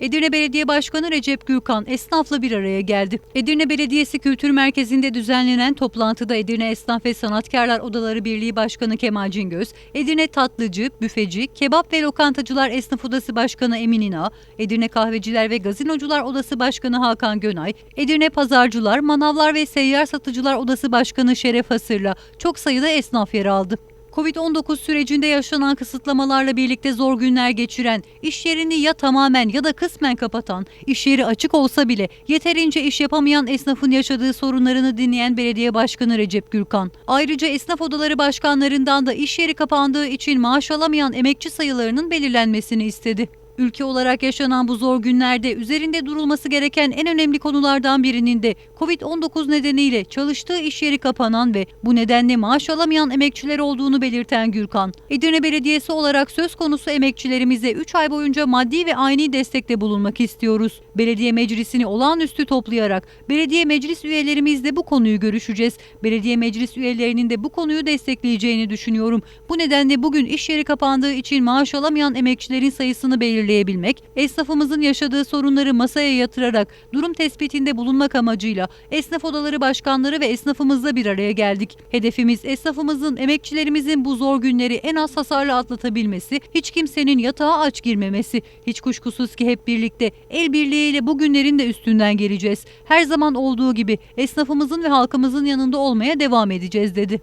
Edirne Belediye Başkanı Recep Gürkan esnafla bir araya geldi. Edirne Belediyesi Kültür Merkezi'nde düzenlenen toplantıda Edirne Esnaf ve Sanatkarlar Odaları Birliği Başkanı Kemal Cingöz, Edirne Tatlıcı, Büfeci, Kebap ve Lokantacılar Esnaf Odası Başkanı Emin İna, Edirne Kahveciler ve Gazinocular Odası Başkanı Hakan Gönay, Edirne Pazarcılar, Manavlar ve Seyyar Satıcılar Odası Başkanı Şeref Hasır'la çok sayıda esnaf yer aldı. Covid-19 sürecinde yaşanan kısıtlamalarla birlikte zor günler geçiren, iş yerini ya tamamen ya da kısmen kapatan, iş yeri açık olsa bile yeterince iş yapamayan esnafın yaşadığı sorunlarını dinleyen Belediye Başkanı Recep Gürkan. Ayrıca esnaf odaları başkanlarından da iş yeri kapandığı için maaş alamayan emekçi sayılarının belirlenmesini istedi. Ülke olarak yaşanan bu zor günlerde üzerinde durulması gereken en önemli konulardan birinin de Covid-19 nedeniyle çalıştığı iş yeri kapanan ve bu nedenle maaş alamayan emekçiler olduğunu belirten Gürkan, Edirne Belediyesi olarak söz konusu emekçilerimize 3 ay boyunca maddi ve aynı destekte bulunmak istiyoruz. Belediye meclisini olağanüstü toplayarak belediye meclis üyelerimizle bu konuyu görüşeceğiz. Belediye meclis üyelerinin de bu konuyu destekleyeceğini düşünüyorum. Bu nedenle bugün iş yeri kapandığı için maaş alamayan emekçilerin sayısını belirleyebilmek, esnafımızın yaşadığı sorunları masaya yatırarak durum tespitinde bulunmak amacıyla esnaf odaları başkanları ve esnafımızla bir araya geldik. Hedefimiz esnafımızın, emekçilerimizin bu zor günleri en az hasarla atlatabilmesi, hiç kimsenin yatağa aç girmemesi. Hiç kuşkusuz ki hep birlikte el birliğiyle bu günlerin de üstünden geleceğiz. Her zaman olduğu gibi esnafımızın ve halkımızın yanında olmaya devam edeceğiz dedi.